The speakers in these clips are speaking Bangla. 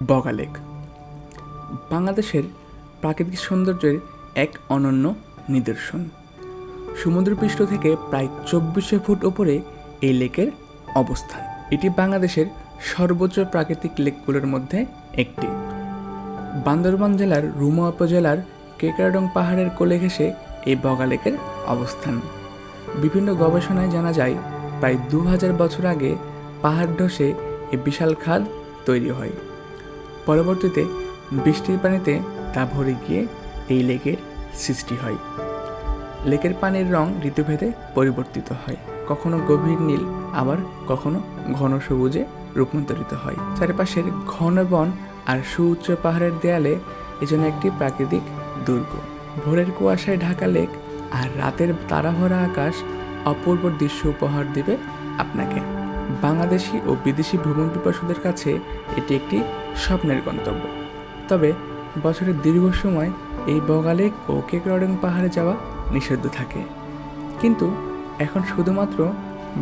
বগা লেক বাংলাদেশের প্রাকৃতিক সৌন্দর্যের এক অনন্য নিদর্শন। সমুদ্রপৃষ্ঠ থেকে প্রায় চব্বিশশো ফুট ওপরে এই লেকের অবস্থান। এটি বাংলাদেশের সর্বোচ্চ প্রাকৃতিক লেকগুলোর মধ্যে একটি। বান্দরবান জেলার রুমা উপজেলার কেকারডং পাহাড়ের কোলে ঘেঁষে এই বগা লেকের অবস্থান। বিভিন্ন গবেষণায় জানা যায়, প্রায় দু হাজার বছর আগে পাহাড় ধসে এই বিশাল খাদ তৈরি হয়। পরবর্তীতে বৃষ্টির পানিতে তা ভরে গিয়ে এই লেকের সৃষ্টি হয়। লেকের পানির রং ঋতুভেদে পরিবর্তিত হয়। কখনো গভীর নীল, আবার কখনো ঘন সবুজে রূপান্তরিত হয়। চারিপাশের ঘন বন আর সুউচ্চ পাহাড়ের দেয়ালে এজন্য একটি প্রাকৃতিক দুর্গ। ভোরের কুয়াশায় ঢাকা লেক আর রাতের তারাভরা আকাশ অপূর্ব দৃশ্য উপহার দেবে আপনাকে। বাংলাদেশি ও বিদেশি ভ্রমণ পিপাসুদের কাছে এটি একটি স্বপ্নের গন্তব্য। তবে বছরের দীর্ঘ সময় এই বগালেক ও কেকরডং পাহাড়ে যাওয়া নিষিদ্ধ থাকে। কিন্তু এখন শুধুমাত্র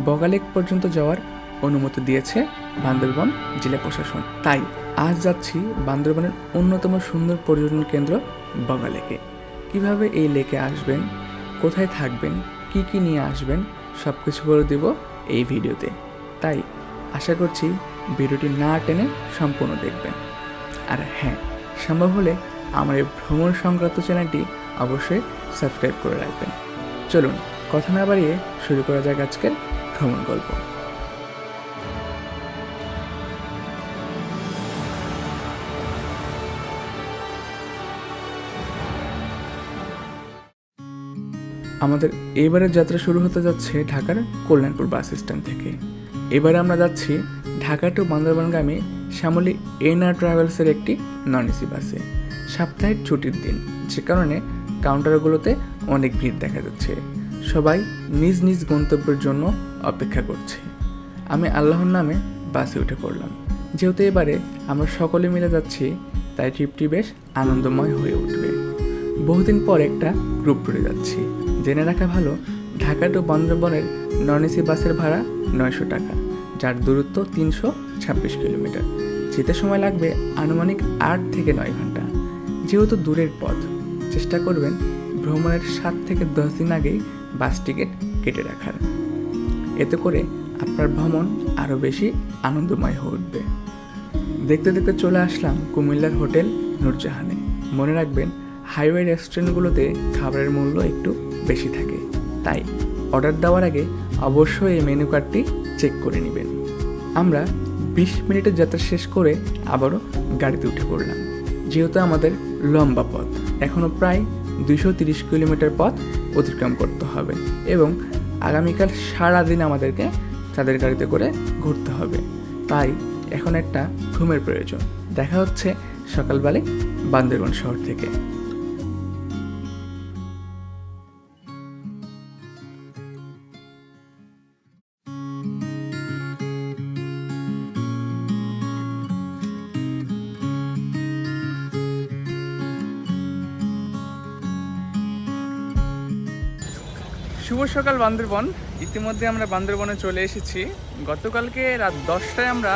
বগালেক পর্যন্ত যাওয়ার অনুমতি দিয়েছে বান্দরবন জেলা প্রশাসন। তাই আজ যাচ্ছি বান্দরবনের অন্যতম সুন্দর পর্যটন কেন্দ্র বগালেকে। কীভাবে এই লেকে আসবেন, কোথায় থাকবেন, কি কি নিয়ে আসবেন সব কিছু বলে দেব এই ভিডিওতে। তাই আশা করছি ভিডিওটি না টেনে সম্পূর্ণ দেখবেন। আর হ্যাঁ সম্ভব হলে আমার এই ভ্রমণ সংক্রান্ত চ্যানেলটি অবশ্যই সাবস্ক্রাইব করে রাখবেন। চলুন, কথা না বাড়িয়ে শুরু করা যাক আজকের ভ্রমণ গল্প। আমাদের এবারের যাত্রা শুরু হতে যাচ্ছে ঢাকার কল্যাণপুর বাস স্ট্যান্ড থেকে। এবারে আমরা যাচ্ছি ঢাকা টু বান্দরবানগামী শ্যামলী এনআর ট্রাভেলসের একটি নন এসি বাসে সাপ্তাহিক ছুটির দিন, যে কারণে কাউন্টারগুলোতে অনেক ভিড় দেখা যাচ্ছে। সবাই নিজ নিজ গন্তব্যের জন্য অপেক্ষা করছে। আমি আল্লাহর নামে বাসে উঠে পড়লাম। যেহেতু এবারে আমরা সকলে মিলে যাচ্ছি, তাই ট্রিপটি বেশ আনন্দময় হয়ে উঠবে। বহুদিন পর একটা গ্রুপ ট্যুরে যাচ্ছি। জেনে রাখা ভালো, ঢাকা টু বান্দরবনের নন এসি বাসের ভাড়া নয়শো টাকা। যার দূরত্ব তিনশো ছাব্বিশ কিলোমিটার। যেতে সময় লাগবে আনুমানিক আট থেকে নয় ঘণ্টা। যেহেতু দূরের পথ, চেষ্টা করবেন ভ্রমণের সাত থেকে দশ দিন আগেই বাস টিকিট কেটে রাখার। এতে করে আপনার ভ্রমণ আরও বেশি আনন্দময় হয়ে উঠবে। দেখতে দেখতে চলে আসলাম কুমিল্লার হোটেল নূরজাহানে। মনে রাখবেন, হাইওয়ে রেস্টুরেন্টগুলোতে খাবারের মূল্য একটু বেশি থাকে। তাই অর্ডার দেওয়ার আগে অবশ্যই এই মেনু কার্ডটি চেক করে নেবেন। আমরা বিশ মিনিটের যাত্রা শেষ করে আবারও গাড়িতে উঠে পড়লাম। যেহেতু আমাদের লম্বা পথ এখনও প্রায় দুশো তিরিশ কিলোমিটার পথ অতিক্রম করতে হবে এবং আগামীকাল সারাদিন আমাদেরকে তাদের গাড়িতে করে ঘুরতে হবে। তাই এখন একটা ঘুমের প্রয়োজন। দেখা হচ্ছে সকালবেলায় বান্দরবান শহর থেকে। শুভ সকাল বান্দরবন। ইতিমধ্যে আমরা বান্দরবনে চলে এসেছি। গতকালকে রাত দশটায় আমরা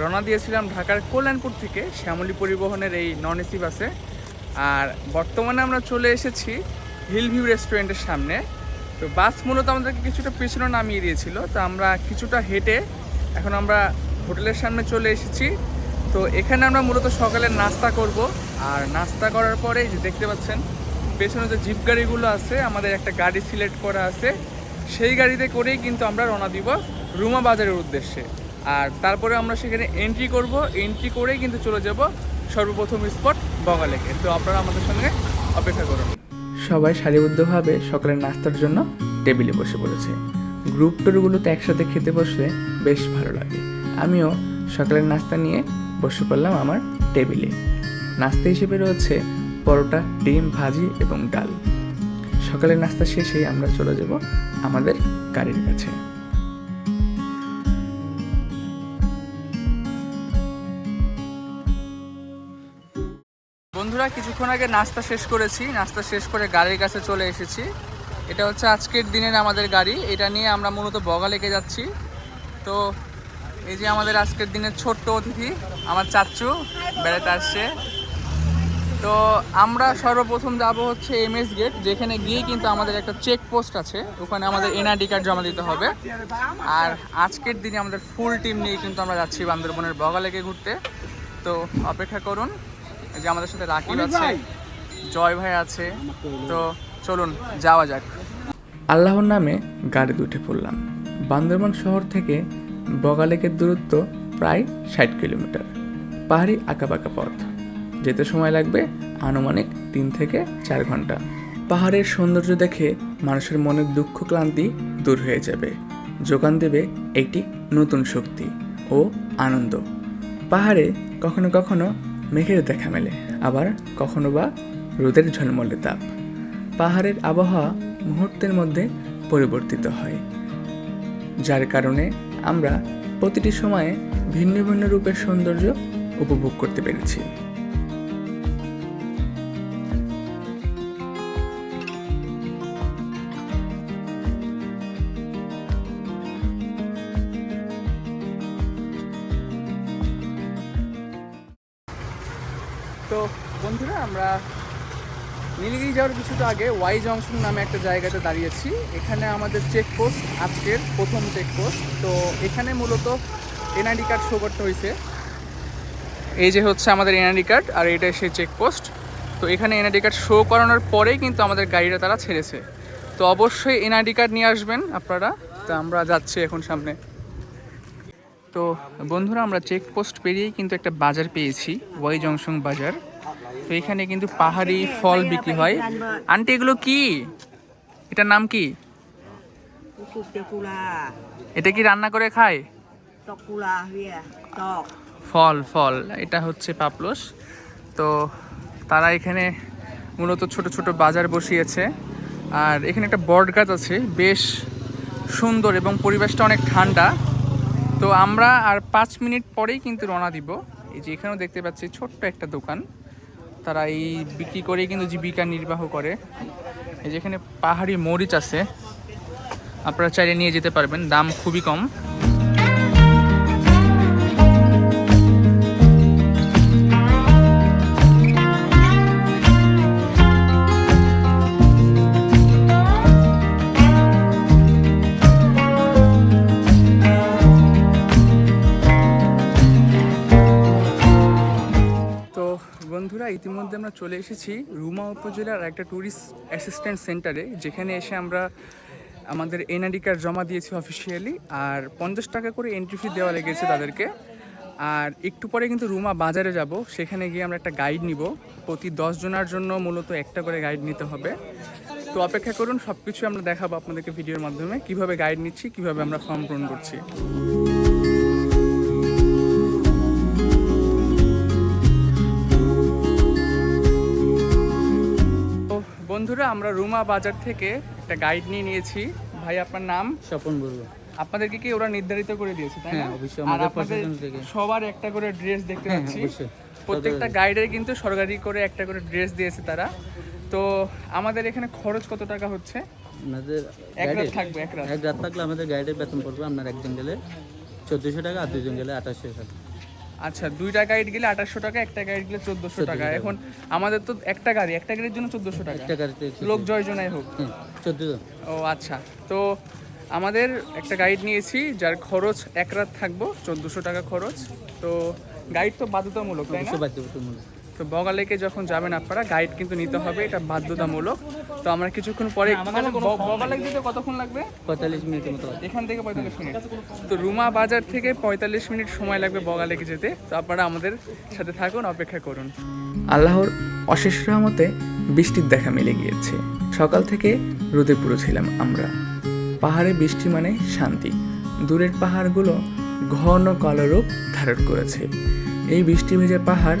রওনা দিয়েছিলাম ঢাকার কল্যাণপুর থেকে শ্যামলী পরিবহনের এই নন এসি বাসে। আর বর্তমানে আমরা চলে এসেছি হিল ভিউ রেস্টুরেন্টের সামনে। তো বাস মূলত আমাদেরকে কিছুটা পেছনে নামিয়ে দিয়েছিল। তো আমরা কিছুটা হেঁটে এখন আমরা হোটেলের সামনে চলে এসেছি। তো এখানে আমরা মূলত সকালে নাস্তা করব। আর নাস্তা করার পরে যে দেখতে পাচ্ছেন পেছনে যে জিপ গাড়িগুলো আছে, আমাদের একটা গাড়ি সিলেক্ট করা আছে। সেই গাড়িতে করেই কিন্তু আমরা রওনা দিব রুমা বাজারের উদ্দেশ্যে। আর তারপরে আমরা সেখানে এন্ট্রি করব। এন্ট্রি করেই কিন্তু চলে যাব সর্বপ্রথম স্পট বগালেকে তো আপনারা আমাদের সঙ্গে অপেক্ষা করুন। সবাই সারিবদ্ধভাবে সকালের নাস্তার জন্য টেবিলে বসে পড়েছে। গ্রুপ টুরগুলোতে একসাথে খেতে বসলে বেশ ভালো লাগে। আমিও সকালের নাস্তা নিয়ে বসে পড়লাম আমার টেবিলে। নাস্তা হিসেবে রয়েছে পরোটা, ডিম, ভাজি এবং ডাল। সকালের নাস্তা শেষেই আমরা চলে যাব আমাদের গাড়ির কাছে। বন্ধুরা, কিছুক্ষণ আগে নাস্তা শেষ করেছি। নাস্তা শেষ করে গাড়ির কাছে চলে এসেছি। এটা হচ্ছে আজকের দিনের আমাদের গাড়ি। এটা নিয়ে আমরা মূলত বগা লেগে যাচ্ছি। তো এই যে আমাদের আজকের দিনের ছোট্ট অতিথি, আমার চাচ্চু বেড়াতে আসছে। তো আমরা সর্বপ্রথম যাব হচ্ছে এম এস গেট যেখানে গিয়ে কিন্তু আমাদের একটা চেক পোস্ট আছে। ওখানে আমাদের এনআইডি কার্ড জমা দিতে হবে। আর আজকের দিনে আমাদের ফুল টিম নিয়ে কিন্তু আমরা যাচ্ছি বান্দরবনের বগালেকে ঘুরতে। তো অপেক্ষা করুন যে আমাদের সাথে রাকিব আছে জয় ভাই আছে। তো চলুন যাওয়া যাক। আল্লাহর নামে গাড়িতে উঠে পড়লাম। বান্দরবান শহর থেকে বগালেকের দূরত্ব প্রায় ষাট কিলোমিটার। পাহাড়ি আঁকাবাঁকা পথ। যেতে সময় লাগবে আনুমানিক তিন থেকে চার ঘণ্টা। পাহাড়ের সৌন্দর্য দেখে মানুষের মনের দুঃখ ক্লান্তি দূর হয়ে যাবে। যোগান দেবে একটি নতুন শক্তি ও আনন্দ। পাহাড়ে কখনো কখনো মেঘের দেখা মেলে, আবার কখনো বা রোদের ঝলমলে তাপ। পাহাড়ের আবহাওয়া মুহূর্তের মধ্যে পরিবর্তিত হয়, যার কারণে আমরা প্রতিটি সময়ে ভিন্ন ভিন্ন রূপের সৌন্দর্য উপভোগ করতে পেরেছি। যাওয়ার কিছুটা আগে ওয়াই জংশন নামে একটা জায়গাতে দাঁড়িয়েছি। এখানে আমাদের চেকপোস্ট, আজকের প্রথম চেকপোস্ট। তো এখানে মূলত এনআইডি কার্ড শো করতে হয়েছে এই যে হচ্ছে আমাদের এনআইডি কার্ড, আর এটা সেই চেকপোস্ট। তো এখানে এনআইডি কার্ড শো করানোর পরেই কিন্তু আমাদের গাড়িটা তারা ছেড়েছে। তো অবশ্যই এনআইডি কার্ড নিয়ে আসবেন আপনারা। তো আমরা যাচ্ছি এখন সামনে। তো বন্ধুরা, আমরা চেকপোস্ট পেরিয়েই কিন্তু একটা বাজার পেয়েছি, ওয়াই জংশন বাজার। তো এখানে কিন্তু পাহাড়ি ফল বিক্রি হয়। আন্টি এগুলো কি? এটার নাম কি. এটা কি রান্না করে খায়. Tok. ফল ফল। এটা হচ্ছে পাপলস। তো তারা এখানে মূলত ছোট ছোট বাজার বসিয়েছে। আর এখানে একটা বট গাছ আছে বেশ সুন্দর এবং পরিবেশটা অনেক ঠান্ডা। তো আমরা আর পাঁচ মিনিট পরেই কিন্তু রওনা দিব। এই যে এখানেও দেখতে পাচ্ছি ছোট্ট একটা দোকান। তারা এই বিক্রি করেই কিন্তু জীবিকা নির্বাহ করে। এই যেখানে পাহাড়ি মরিচ আছে, আপনারা চাইলে নিয়ে যেতে পারবেন, দাম খুবই কম। ইতিমধ্যে আমরা চলে এসেছি রুমা উপজেলার একটা ট্যুরিস্ট অ্যাসিস্ট্যান্ট সেন্টারে যেখানে এসে আমরা আমাদের এনআইডি কার্ড জমা দিয়েছি অফিসিয়ালি আর পঞ্চাশ টাকা করে এন্ট্রি ফি দেওয়া লেগেছে তাদেরকে। আর একটু পরে কিন্তু রুমা বাজারে যাব, সেখানে গিয়ে আমরা একটা গাইড নিব। প্রতি জনের জন্য মূলত একটা করে গাইড নিতে হবে। তো অপেক্ষা করুন সব কিছু আমরা দেখাবো আপনাদেরকে ভিডিওর মাধ্যমে। কীভাবে গাইড নিচ্ছি, কীভাবে আমরা ফর্ম পূরণ করছি। আমরা রুমা বাজার থেকে একটা গাইড নিয়ে নিয়েছি। ভাই আপনার নাম? স্বপন বলব আপনাদেরকে কি ওরা নির্ধারিত করে দিয়েছে তাই না? হ্যাঁ, অবশ্যই, আর আমাদের আপনাদের প্রশাসন থেকে। সবার একটা করে ড্রেস দেখতে হ্যাঁ, পাচ্ছি। প্রত্যেকটা গাইডের কিন্তু সরকারি করে একটা করে ড্রেস দিয়েছে তারা। তো আমাদের এখানে খরচ কত টাকা হচ্ছে? আমাদের এক রাত থাকবে এক রাত। এক রাত থাকলে আমাদের গাইডের বেতন পড়বে আপনার একজন গেলে চোদ্দোশো টাকা আর দুজন গেলে আঠাশশো টাকা। আচ্ছা দুইটা গাইড গেলে আঠাশশো টাকা একটা গাইড গেলে চোদ্দশো টাকা। এখন আমাদের তো একটা গাড়ি একটা গাড়ির জন্য চোদ্দশো টাকা। একটা গাড়িতে লোক জয়জনাই হোক। হ্যাঁ চোদ্দ ও আচ্ছা তো আমাদের একটা গাইড নিয়েছি যার খরচ এক রাত থাকব চোদ্দোশো টাকা খরচ। তো গাইড তো বাধ্যতামূলক তাই না? বাধ্যতামূলক। তো বগালেকে যখন যাবেন আপনারা গাইড কিন্তু নিতে হবে এটা বাধ্যতামূলক। তো আমরা কিছুক্ষণ পরে যেতে কতক্ষণ লাগবে? পঁয়তাল্লিশ মিনিটের মতো এখান থেকে পঁয়তাল্লিশ মিনিট। তো রুমা বাজার থেকে পঁয়তাল্লিশ মিনিট সময় লাগবে বগালেকে যেতে। তো আপনারা আমাদের সাথে থাকুন অপেক্ষা করুন। আল্লাহর অশেষ রহমতে বৃষ্টির দেখা মিলে গিয়েছে। সকাল থেকে রোদে পুরো ছিলাম আমরা। পাহাড়ে বৃষ্টি মানে শান্তি। দূরের পাহাড়গুলো ঘন কালো রূপ ধারণ করেছে। এই বৃষ্টি ভেজা পাহাড়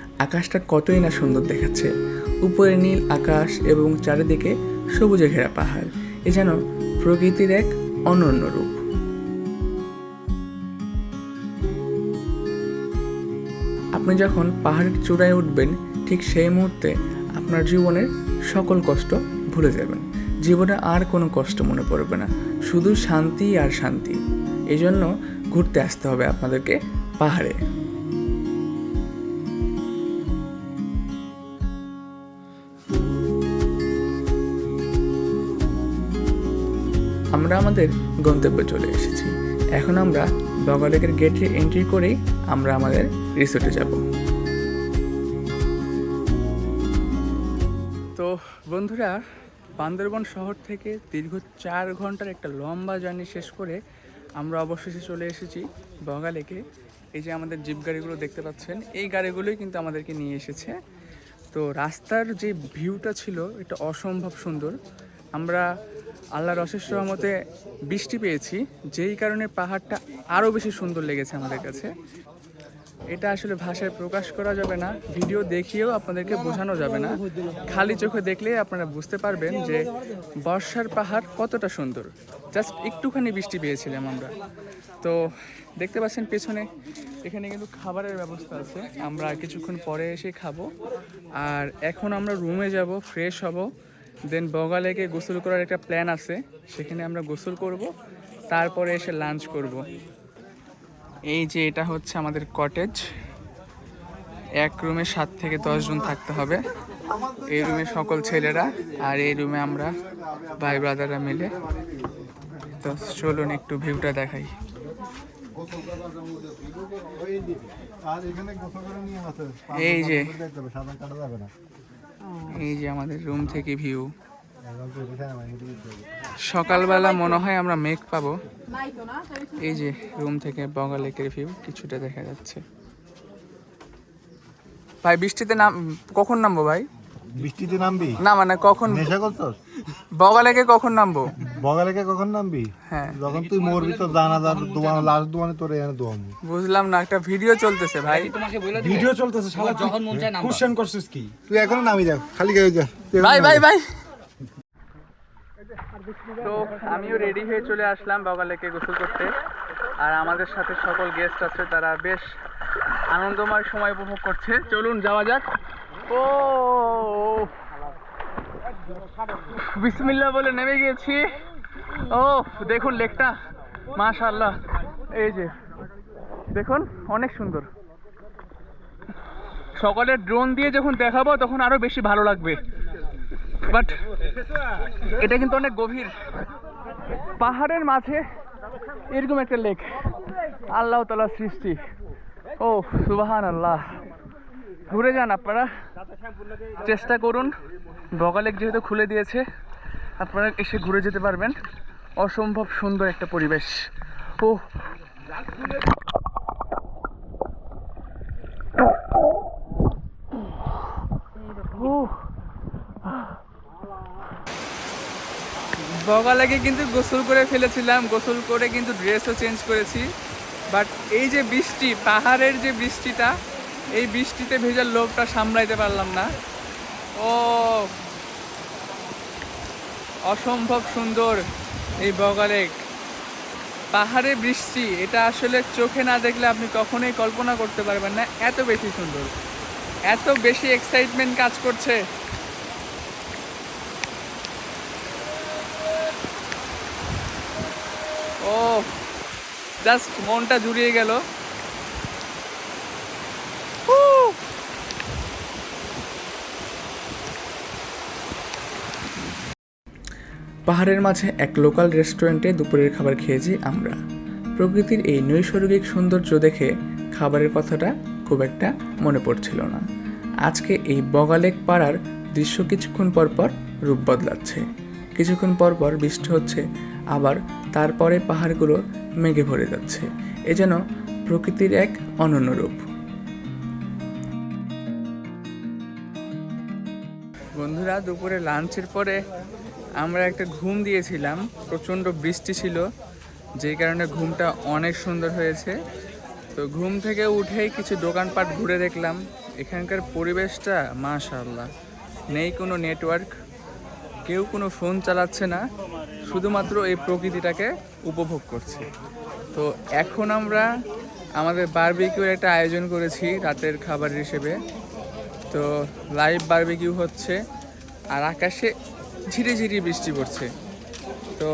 আকাশটা কতই না সুন্দর দেখাচ্ছে। উপরে নীল আকাশ এবং চারিদিকে সবুজে ঘেরা পাহাড়। এ যেন প্রকৃতির এক অনন্য রূপ। আপনি যখন পাহাড়ের চূড়ায় উঠবেন, ঠিক সেই মুহূর্তে আপনার জীবনের সকল কষ্ট ভুলে যাবেন। জীবনে আর কোনো কষ্ট মনে পড়বে না। শুধু শান্তি আর শান্তি। এই জন্য ঘুরতে আসতে হবে আপনাদেরকে পাহাড়ে। আমরা আমাদের গন্তব্যে চলে এসেছি। এখন আমরা বগালেকের গেটে এন্ট্রি করেই আমরা আমাদের রিসোর্টে যাব। তো বন্ধুরা, বান্দরবন শহর থেকে দীর্ঘ চার ঘণ্টার একটা লম্বা জার্নি শেষ করে আমরা অবশেষে চলে এসেছি বগালেকে। এই যে আমাদের জিপ গাড়িগুলো দেখতে পাচ্ছেন, এই গাড়িগুলোই কিন্তু আমাদেরকে নিয়ে এসেছে। তো রাস্তার যে ভিউটা ছিল, এটা অসম্ভব সুন্দর। আমরা আল্লাহর অশেষ রহমতে বৃষ্টি পেয়েছি, যেই কারণে পাহাড়টা আরও বেশি সুন্দর লেগেছে আমাদের কাছে। এটা আসলে ভাষায় প্রকাশ করা যাবে না, ভিডিও দেখিয়েও আপনাদেরকে বোঝানো যাবে না। খালি চোখে দেখলে আপনারা বুঝতে পারবেন যে বর্ষার পাহাড় কতটা সুন্দর। জাস্ট একটুখানি বৃষ্টি পেয়েছিলাম আমরা। তো দেখতে পাচ্ছেন পেছনে, এখানে কিন্তু খাবারের ব্যবস্থা আছে। আমরা কিছুক্ষণ পরে এসে খাব। আর এখন আমরা রুমে যাব ফ্রেশ হব। দেন বগা লেকে গোসল করার একটা প্ল্যান আছে। সেখানে আমরা গোসল করব তারপরে এসে লাঞ্চ করব। এই যে এটা হচ্ছে আমাদের কটেজ এক রুমে সাত থেকে দশ জন থাকতে হবে। এই রুমে সকল ছেলেরা আর এই রুমে আমরা ভাই ব্রাদাররা মিলে। তো চলুন একটু ভিউটা দেখাই। এই যে এই যে আমাদের রুম থেকে ভিউ। সকালবেলা মনে হয় আমরা মেঘ পাবো। এই যে রুম থেকে বঙ্গা লেকের ভিউ কিছুটা দেখা যাচ্ছে। ভাই বৃষ্টিতে নাম কখন নামবো ভাই? বৃষ্টিতে নামবি? না মানে কখন নেশা করছস? বগা লেকে কখন নামবো? বগালেকে কখন নামবি? হ্যাঁ। যখন তুই মরবি জানাজার দোয়ান লাস্ট দোয়ানে তোর এখানে দোয়াম বুঝলাম না একটা ভিডিও চলতেছে ভাই। ভিডিও চলতেছে শালা যখন মন চায় কোশ্চেন করছিস কি? তুই এখনও নামি যা খালি গায়ে যা। ভাই ভাই ভাই তো আমিও রেডি হয়ে চলে আসলাম বাবা লেকে গোসল করতে। আর আমাদের সাথে সকল গেস্ট আছে তারা বেশ আনন্দময় সময় উপভোগ করছে। চলুন যাওয়া যাক। ও। বিসমিল্লাহ বলে নেমে গিয়েছি। ও দেখুন লেকটা। মাশাআল্লাহ। এই যে, দেখুন, অনেক সুন্দর। সকালে ড্রোন দিয়ে যখন দেখাবো, তখন আরও বেশি ভালো লাগবে। বাট এটা কিন্তু অনেক গভীর। পাহাড়ের মাঝে এরকম একটা লেক। আল্লাহ তালা সৃষ্টি। ও সুবাহান আল্লাহ ঘুরে যান আপনারা। চেষ্টা করুন। বগা লেক যেহেতু খুলে দিয়েছে, আপনারা এসে ঘুরে যেতে পারবেন। অসম্ভব সুন্দর একটা পরিবেশ। ও বগালাকে কিন্তু গোসল করে ফেলেছিলাম। গোসল করে কিন্তু ড্রেসও চেঞ্জ করেছি। বাট এই যে বৃষ্টি, পাহাড়ের যে বৃষ্টিটা, এই বৃষ্টিতে ভেজার লোভটা সামলাইতে পারলাম না। ও অসম্ভব সুন্দর এই বগালেক পাহাড়ে বৃষ্টি, এটা আসলে চোখে না দেখলে আপনি কখনোই কল্পনা করতে পারবেন না, এত বেশি সুন্দর। এত বেশি এক্সাইটমেন্ট কাজ করছে। ও জাস্ট মনটা জুড়িয়ে গেল। পাহাড়ের মাঝে এক লোকাল রেস্টুরেন্টে দুপুরের খাবার খেয়েছি আমরা। প্রকৃতির এই নৈসর্গিক সৌন্দর্য দেখে খাবারের কথাটা খুব একটা মনে পড়ছিল না। আজকে এই বগালেক পাড়ার দৃশ্য কিছুক্ষণ পর পর রূপ বদলাচ্ছে। কিছুক্ষণ পর পর বৃষ্টি হচ্ছে, আবার তারপরে পাহাড়গুলো মেঘে ভরে যাচ্ছে। এ যেন প্রকৃতির এক অনন্য রূপ। বন্ধুরা, দুপুরে লাঞ্চের পরে আমরা একটা ঘুম দিয়েছিলাম, প্রচণ্ড বৃষ্টি ছিল, যেই কারণে ঘুমটা অনেক সুন্দর হয়েছে। তো ঘুম থেকে উঠেই কিছু দোকানপাট ঘুরে দেখলাম। এখানকার পরিবেশটা, মাশাআল্লাহ, নেই কোনো নেটওয়ার্ক কেউ কোনো ফোন চালাচ্ছে না, শুধুমাত্র এই প্রকৃতিটাকে উপভোগ করছে। তো এখন আমরা আমাদের বারবিকিউর একটা আয়োজন করেছি রাতের খাবার হিসেবে। তো লাইভ বারবিকিউ হচ্ছে, আর আকাশে ঝিরি ঝিরি বৃষ্টি পড়ছে। তো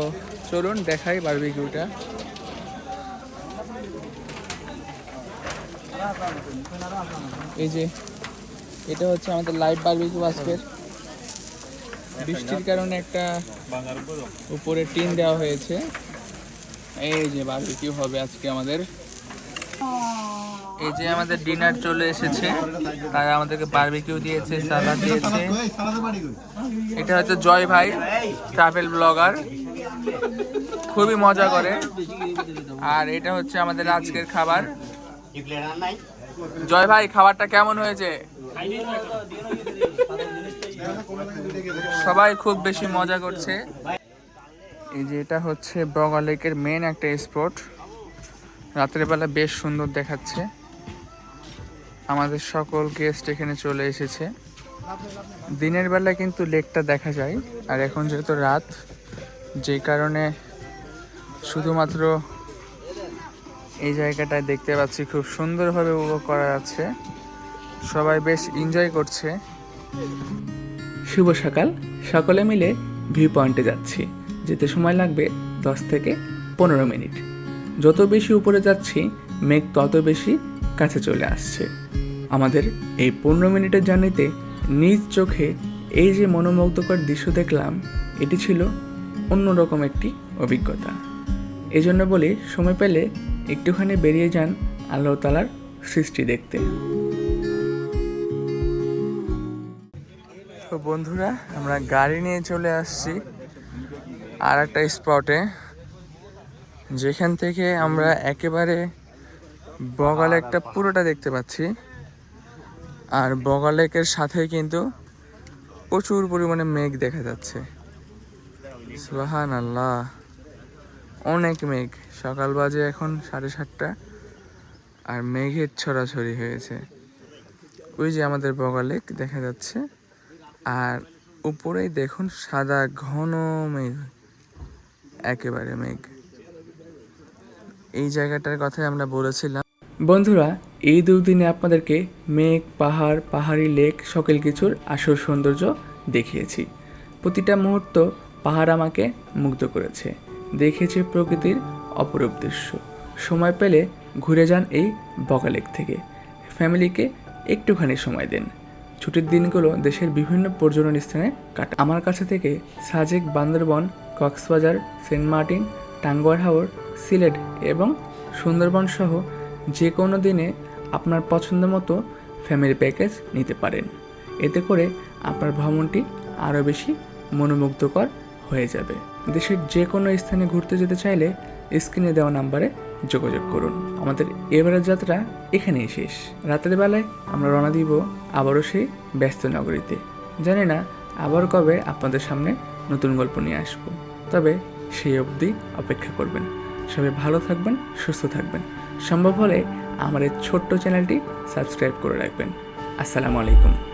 চলুন দেখাই বারবিকিউটা। এই যে, এটা হচ্ছে আমাদের লাইভ বারবিকিউ আজকের বৃষ্টির কারণে একটা উপরে টিন দেওয়া হয়েছে। এই যে বারবিকিউ হবে আজকে আমাদের। এই যে আমাদের ডিনার চলে এসেছে, তারা আমাদেরকে বারবিকিউ দিয়েছে সালাদ দিয়েছে। এটা হচ্ছে জয় ভাই ট্রাভেল ব্লগার খুবই মজা করে। আর এটা হচ্ছে আমাদের আজকের খাবার। জয় ভাই, খাবারটা কেমন হয়েছে? সবাই খুব বেশি মজা করছে। এই যে এটা হচ্ছে বগা লেকের মেন একটা স্পট রাতের বেলা বেশ সুন্দর দেখাচ্ছে। আমাদের সকল গেস্ট এখানে চলে এসেছে। দিনের বেলা কিন্তু লেকটা দেখা যায়, আর এখন যেহেতু রাত, যে কারণে শুধুমাত্র এই জায়গাটায় দেখতে পাচ্ছি, খুব সুন্দরভাবে উপভোগ করা যাচ্ছে। সবাই বেশ এনজয় করছে। শুভ সকাল, সকলে মিলে ভিউ পয়েন্টে যাচ্ছি। যেতে সময় লাগবে দশ থেকে পনেরো মিনিট। যত বেশি উপরে যাচ্ছি, মেঘ তত বেশি কাছে চলে আসছে। আমাদের এই পনেরো মিনিটের জার্নিতে নিজ চোখে এই যে মনোমুগ্ধকর দৃশ্য দেখলাম, এটি ছিল অন্যরকম একটি অভিজ্ঞতা। এই জন্য বলি, সময় পেলে একটুখানি বেরিয়ে যান আল্লাহ তালার সৃষ্টি দেখতে। তো বন্ধুরা, আমরা গাড়ি নিয়ে চলে আসছি আর একটা স্পটে, যেখান থেকে আমরা একেবারে বগালে একটা পুরোটা দেখতে পাচ্ছি। আর বগালেকের সাথে কিন্তু প্রচুর পরিমাণে মেঘ দেখা যাচ্ছে। সুবাহান আল্লাহ অনেক মেঘ। সকাল বাজে এখন সাড়ে সাতটা আর মেঘের ছড়াছড়ি হয়েছে। ওই যে আমাদের বগালেক দেখা যাচ্ছে। আর উপরেই দেখুন সাদা ঘন মেঘ। একেবারে মেঘ। এই জায়গাটার কথাই আমরা বলেছিলাম। বন্ধুরা, এই দুদিনে আপনাদেরকে মেঘ, পাহাড়, পাহাড়ি লেক সকল কিছুর আসল সৌন্দর্য দেখিয়েছি। প্রতিটা মুহূর্ত পাহাড় আমাকে মুগ্ধ করেছে, দেখেছে প্রকৃতির অপরূপ দৃশ্য। সময় পেলে ঘুরে যান এই বগালেক থেকে। ফ্যামিলিকে একটুখানি সময় দেন। ছুটির দিনগুলো দেশের বিভিন্ন পর্যটন স্থানে কাটা। আমার কাছে থেকে সাজেক বান্দরবন, কক্সবাজার, সেন্ট মার্টিন, টাঙ্গুয়ার হাওর, সিলেট এবং সুন্দরবন সহ যে কোনো দিনে আপনার পছন্দ মতো ফ্যামিলি প্যাকেজ নিতে পারেন। এতে করে আপনার ভ্রমণটি আরও বেশি মনোমুগ্ধকর হয়ে যাবে। দেশের যে কোনো স্থানে ঘুরতে যেতে চাইলে স্ক্রিনে দেওয়া নাম্বারে যোগাযোগ করুন। আমাদের এবারের যাত্রা এখানেই শেষ। রাতের বেলায় আমরা রওনা দিব আবারও সেই ব্যস্ত নগরীতে। জানি না আবার কবে আপনাদের সামনে নতুন গল্প নিয়ে আসব। তবে সেই অবধি অপেক্ষা করবেন। সবাই ভালো থাকবেন, সুস্থ থাকবেন। সম্ভব হলে আমার এই ছোট্ট চ্যানেলটি সাবস্ক্রাইব করে রাখবেন। আসসালামু আলাইকুম।